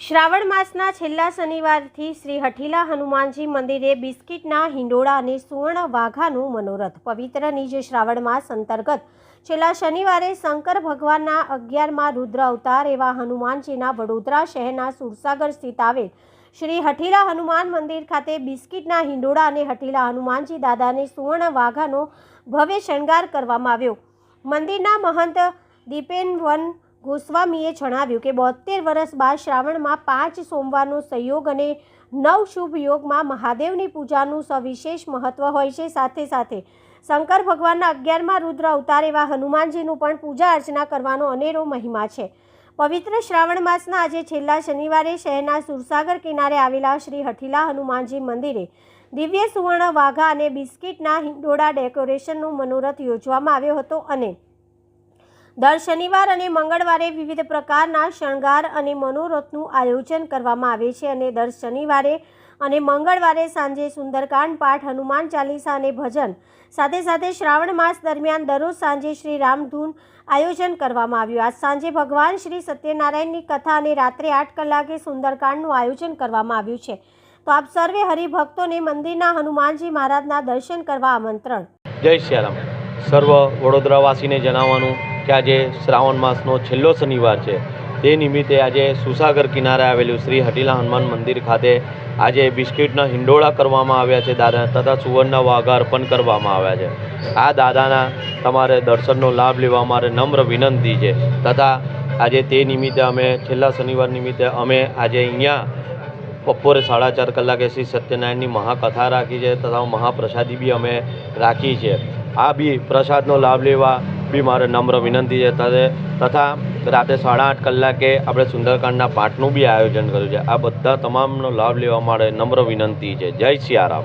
શ્રાવણ માસના છેલ્લા શનિવારથી શ્રી હઠીલા હનુમાનજી મંદિરે બિસ્કિટના હિંડોળા અને સુવર્ણ વાઘાનું મનોરથ. પવિત્ર નિજ શ્રાવણ માસ અંતર્ગત છેલ્લા શનિવારે શંકર ભગવાનના અગિયારમાં રુદ્ર અવતાર એવા હનુમાનજીના વડોદરા શહેરના સુરસાગર સ્થિત આવેલ શ્રી હઠીલા હનુમાન મંદિર ખાતે બિસ્કિટના હિંડોળા અને હઠીલા હનુમાનજી દાદાને સુવર્ણ વાઘાનો ભવ્ય શણગાર કરવામાં આવ્યો. મંદિરના મહંત દીપેન વન ગોસ્વામીએ જણાવ્યું કે બોતેર વર્ષ બાદ શ્રાવણમાં પાંચ સોમવારનો સંયોગ અને નવ શુભ યોગમાં મહાદેવની પૂજાનું સવિશેષ મહત્વ હોય છે. સાથે સાથે શંકર ભગવાનના અગિયારમાં રુદ્ર અવતાર એવા હનુમાનજીનું પણ પૂજા અર્ચના કરવાનો અનેરો મહિમા છે. પવિત્ર શ્રાવણ માસના આજે છેલ્લા શનિવારે શહેરના સુરસાગર કિનારે આવેલા શ્રી હઠીલા હનુમાનજી મંદિરે દિવ્ય સુવર્ણ વાઘા અને બિસ્કિટના હિંડોળા ડેકોરેશનનો મનોરથ યોજવામાં આવ્યો હતો અને દર શનિવાર અને મંગળવારે વિવિધ પ્રકારના શણગાર અને મનોરથનું આયોજન કરવામાં આવે છે અને દર શનિવારે અને મંગળવારે સાંજે સુંદરકાંડ પાઠ, હનુમાન ચાલીસા અને ભજન સાથે સાથે શ્રાવણ માસ દરમિયાન દરરોજ સાંજે શ્રી રામધૂન આયોજન કરવામાં આવ્યું. આજ સાંજે ભગવાન શ્રી સત્યનારાયણની કથા અને રાત્રે આઠ કલાકે સુંદરકાંડનું આયોજન કરવામાં આવ્યું છે. તો આપ સર્વે હરિભક્તોને મંદિરના હનુમાનજી મહારાજના દર્શન કરવા આમંત્રણ. જય શ્રીરામ સર્વ વડોદરાવાસીને જણાવવાનું કે આજે શ્રાવણ માસનો છેલ્લો શનિવાર છે. તે નિમિત્તે આજે સુસાગર કિનારે આવેલું શ્રી હટીલા હનુમાન મંદિર ખાતે આજે બિસ્કિટના હિંડોળા કરવામાં આવ્યા છે, દાદા તથા સુવર્ણના વાઘા અર્પણ કરવામાં આવ્યા છે. આ દાદાના તમારે દર્શનનો લાભ લેવા મારે નમ્ર વિનંતી છે. તથા આજે તે નિમિત્તે અમે છેલ્લા શનિવાર નિમિત્તે અમે આજે અહીંયા બપોરે સાડા ચાર કલાકે શ્રી સત્યનારાયણની મહાકથા રાખી છે તથા મહાપ્રસાદી બી અમે રાખી છે. આ બી પ્રસાદનો લાભ લેવા બી મારે નમ્ર વિનંતી છે. તથે- તથા રાતે સાડા આઠ કલાકે આપણે સુંદરકાંડના પાઠનું બી આયોજન કર્યું છે. આ બધા તમામનો લાભ લેવા માટે નમ્ર વિનંતી છે. જય સિયારામ.